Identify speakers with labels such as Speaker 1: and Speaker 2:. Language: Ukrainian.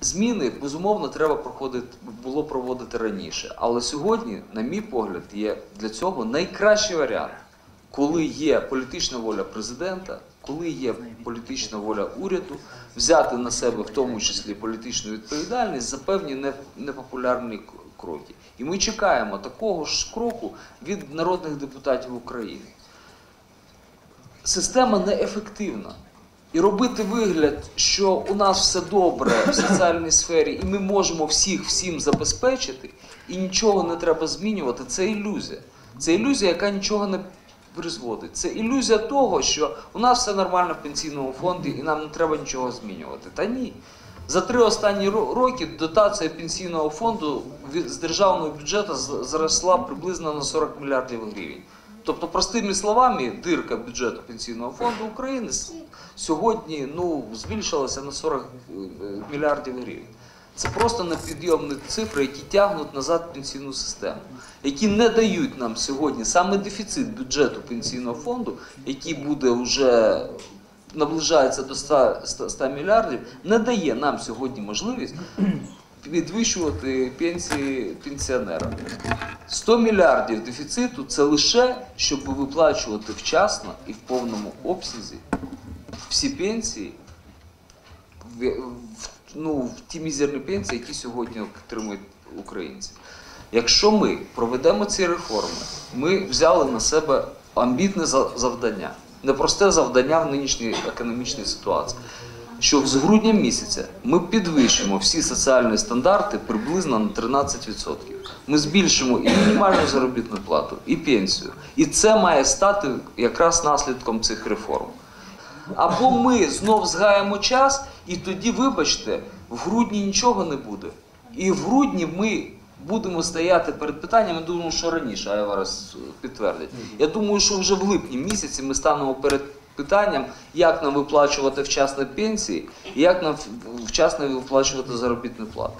Speaker 1: Зміни безумовно треба проходити було проводити раніше. Але сьогодні, на мій погляд, є для цього найкращий варіант, коли є політична воля президента, коли є політична воля уряду, взяти на себе в тому числі політичну відповідальність за певні непопулярні кроки. І ми чекаємо такого ж кроку від народних депутатів України. Система неефективна. І робити вигляд, що у нас все добре в соціальній сфері, і ми можемо всіх всім забезпечити, і нічого не треба змінювати, це ілюзія. Це ілюзія, яка нічого не призводить. Це ілюзія того, що у нас все нормально в пенсійному фонді і нам не треба нічого змінювати. Та ні. За три останні ро- роки дотація пенсійного фонду з державного бюджету зросла приблизно на 40 мільярдів гривень. Тобто, простими словами, дирка бюджету пенсійного фонду України сьогодні ну, збільшилася на 40 е, мільярдів гривень. Це просто непідйомні цифри, які тягнуть назад пенсійну систему, які не дають нам сьогодні саме дефіцит бюджету пенсійного фонду, який буде вже наближається до 100, 100, 100 мільярдів, не дає нам сьогодні можливість підвищувати пенсії пенсіонерам. 100 мільярдів дефіциту це лише щоб виплачувати вчасно і в повному обсязі всі пенсії, в- ну, в ті мізерні пенсії, які сьогодні отримують українці. Якщо ми проведемо ці реформи, ми взяли на себе амбітне завдання, непросте завдання в нинішній економічній ситуації. Що з грудня місяця ми підвищимо всі соціальні стандарти приблизно на 13%. Ми збільшимо і мінімальну заробітну плату, і пенсію. І це має стати якраз наслідком цих реформ. Або ми знов згаємо час, і тоді, вибачте, в грудні нічого не буде. І в грудні ми будемо стояти перед питанням, я думаю, що раніше, а я зараз підтвердить. Я думаю, що вже в липні місяці ми станемо перед питанням, як нам виплачувати вчасно пенсії, як нам вчасно виплачувати заробітну плату.